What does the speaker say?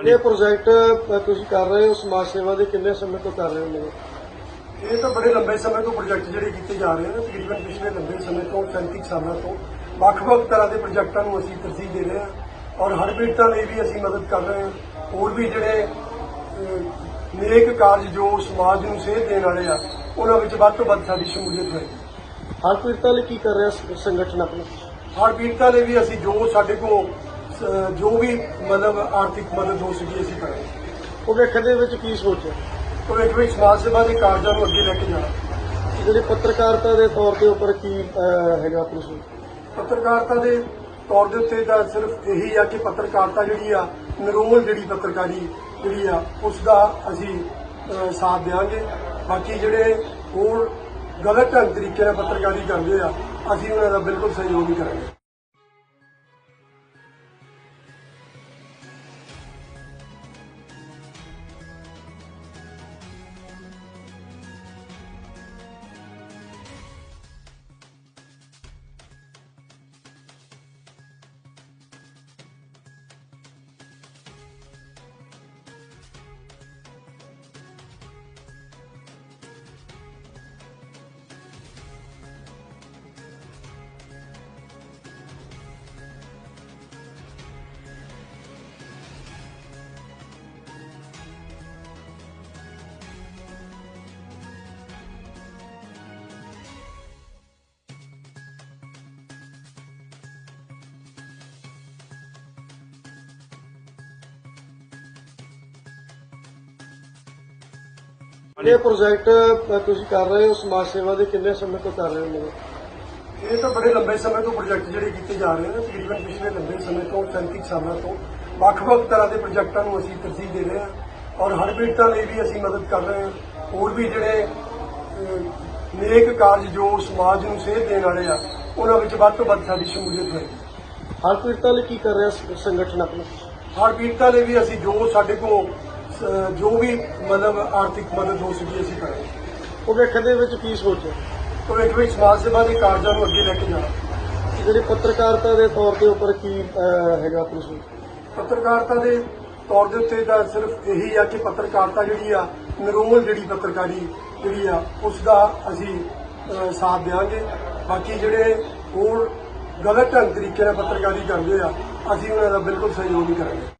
ਇਹ ਪ੍ਰੋਜੈਕਟ ਤੁਸੀਂ ਕਰ ਰਹੇ ਹੋ ਸਮਾਜ ਸੇਵਾ ਦੇ ਕਿੰਨੇ ਸਮੇਂ ਤੋਂ ਕਰ ਰਹੇ ਹੋ ਇਹ ਤਾਂ ਬੜੇ ਲੰਬੇ ਸਮੇਂ ਤੋਂ ਪ੍ਰੋਜੈਕਟ ਜਿਹੜੇ ਕੀਤੇ ਜਾ ਰਹੇ ਨੇ ਤਕਰੀਬਨ ਪਿਛਲੇ ਲੰਬੇ ਸਮੇਂ ਤੋਂ 35 ਸਾਲਾਂ ਤੋਂ। ਵੱਖ-ਵੱਖ ਤਰ੍ਹਾਂ ਦੇ ਪ੍ਰੋਜੈਕਟਾਂ ਨੂੰ ਅਸੀਂ ਤਰਜੀਹ ਦੇ ਰਹੇ ਹਾਂ ਔਰ ਹਰ ਪੀੜਤਾਂ ਲਈ ਵੀ ਅਸੀਂ ਮਦਦ ਕਰ ਰਹੇ ਹਾਂ। ਹੋਰ ਵੀ ਜਿਹੜੇ ਨੇਕ ਕਾਰਜ ਜੋ ਸਮਾਜ ਨੂੰ ਸੇਧ ਦੇਣ ਵਾਲੇ ਆ ਉਹਨਾਂ ਵਿੱਚ ਵੱਧ ਤੋਂ ਵੱਧ ਸਾਡੀ ਸ਼ਮੂਲੀਅਤ ਹੋਏਗੀ ਹਰ ਪੀੜਤਾਂ ਲਈ ਕੀ ਕਰ ਰਿਹਾ ਸੰਗਠਨ ਆਪਣਾ? ਹਰ ਪੀੜਤਾਂ ਲਈ ਵੀ ਅਸੀਂ ਜੋ ਸਾਡੇ ਕੋਲ ਜੋ ਵੀ ਮਤਲਬ ਆਰਥਿਕ ਮਦਦ ਹੋ ਸਕੀ ਅਸੀਂ ਕਰਾਂਗੇ। ਭਵਿੱਖ ਦੇ ਵਿੱਚ ਕੀ ਸੋਚਿਆ? ਭਵਿੱਖ ਵਿੱਚ ਸਮਾਜ ਸੇਵਾ ਦੇ ਕਾਰਜਾਂ ਨੂੰ ਅੱਗੇ ਲੈ ਕੇ ਜਾਣਾ। ਜਿਹੜੀ ਪੱਤਰਕਾਰਤਾ ਦੇ ਤੌਰ ਦੇ ਉੱਪਰ ਕੀ ਹੈਗਾ ਆਪਣੀ ਸੋਚ? ਪੱਤਰਕਾਰਤਾ ਦੇ ਤੌਰ ਦੇ ਉੱਤੇ ਤਾਂ ਸਿਰਫ ਇਹੀ ਆ ਕਿ ਪੱਤਰਕਾਰਤਾ ਜਿਹੜੀ ਆ ਨਿਰੋਲ ਜਿਹੜੀ ਪੱਤਰਕਾਰੀ ਜਿਹੜੀ ਆ ਉਸ ਦਾ ਅਸੀਂ ਸਾਥ ਦੇਵਾਂਗੇ ਬਾਕੀ ਜਿਹੜੇ ਹੋਰ ਗਲਤ ਢੰਗ ਤਰੀਕੇ ਨਾਲ ਪੱਤਰਕਾਰੀ ਕਰਦੇ ਆ ਅਸੀਂ ਉਹਨਾਂ ਦਾ ਬਿਲਕੁਲ ਸਹਿਯੋਗ ਨਹੀਂ ਕਰਾਂਗੇ। ਇਹ ਪ੍ਰੋਜੈਕਟ ਤੁਸੀਂ ਕਰ ਰਹੇ ਹੋ ਸਮਾਜ ਸੇਵਾ ਦੇ ਕਿੰਨੇ ਸਮੇਂ ਤੋਂ ਕਰ ਰਹੇ ਹੋ ਇਹ ਤਾਂ ਬੜੇ ਲੰਬੇ ਸਮੇਂ ਤੋਂ ਪ੍ਰੋਜੈਕਟ ਜਿਹੜੇ ਕੀਤੇ ਜਾ ਰਹੇ ਨੇ ਤਕਰੀਬਨ ਪਿਛਲੇ ਲੰਬੇ ਸਮੇਂ ਤੋਂ 35 ਸਾਲਾਂ ਤੋਂ। ਵੱਖ-ਵੱਖ ਤਰ੍ਹਾਂ ਦੇ ਪ੍ਰੋਜੈਕਟਾਂ ਨੂੰ ਅਸੀਂ ਤਰਜੀਹ ਦੇ ਰਹੇ ਹਾਂ ਔਰ ਹਰ ਪੀੜਤਾਂ ਲਈ ਵੀ ਅਸੀਂ ਮਦਦ ਕਰ ਰਹੇ ਹਾਂ। ਹੋਰ ਵੀ ਜਿਹੜੇ ਨੇਕ ਕਾਰਜ ਜੋ ਸਮਾਜ ਨੂੰ ਸੇਧ ਦੇਣ ਵਾਲੇ ਆ ਉਹਨਾਂ ਵਿੱਚ ਵੱਧ ਤੋਂ ਵੱਧ ਸਾਡੀ ਸ਼ਮੂਲੀਅਤ ਹੋਏਗੀ ਹਰ ਪੀੜਤਾਂ ਲਈ ਕੀ ਕਰ ਰਿਹਾ ਸੰਗਠਨ ਆਪਣਾ? ਹਰ ਪੀੜਤਾਂ ਲਈ ਵੀ ਅਸੀਂ ਜੋ ਸਾਡੇ ਕੋਲ ਜੋ ਵੀ ਮਤਲਬ ਆਰਥਿਕ ਮਦਦ ਹੋ ਸਕੀ ਅਸੀਂ ਕਰਾਂਗੇ। ਭਵਿੱਖ ਦੇ ਵਿੱਚ ਕੀ ਸੋਚਿਆ ਭਵਿੱਖ ਵਿੱਚ ਸਮਾਜ ਸੇਵਾ ਦੇ ਕਾਰਜਾਂ ਨੂੰ ਅੱਗੇ ਲੈ ਕੇ ਜਾਣਾ। ਜਿਹੜੀ ਪੱਤਰਕਾਰਤਾ ਦੇ ਤੌਰ ਦੇ ਉੱਪਰ ਕੀ ਹੈਗਾ ਆਪਣੀ ਸੋਚ? ਪੱਤਰਕਾਰਤਾ ਦੇ ਤੌਰ ਦੇ ਉੱਤੇ ਤਾਂ ਸਿਰਫ ਇਹੀ ਆ ਕਿ ਪੱਤਰਕਾਰਤਾ ਜਿਹੜੀ ਆ ਨਿਰੋਲ ਜਿਹੜੀ ਪੱਤਰਕਾਰੀ ਜਿਹੜੀ ਆ ਉਸ ਦਾ ਅਸੀਂ ਸਾਥ ਦੇਵਾਂਗੇ ਬਾਕੀ ਜਿਹੜੇ ਹੋਰ ਗਲਤ ਢੰਗ ਤਰੀਕੇ ਨਾਲ ਪੱਤਰਕਾਰੀ ਕਰਦੇ ਆ ਅਸੀਂ ਉਹਨਾਂ ਦਾ ਬਿਲਕੁਲ ਸਹਿਯੋਗ ਨਹੀਂ ਕਰਾਂਗੇ।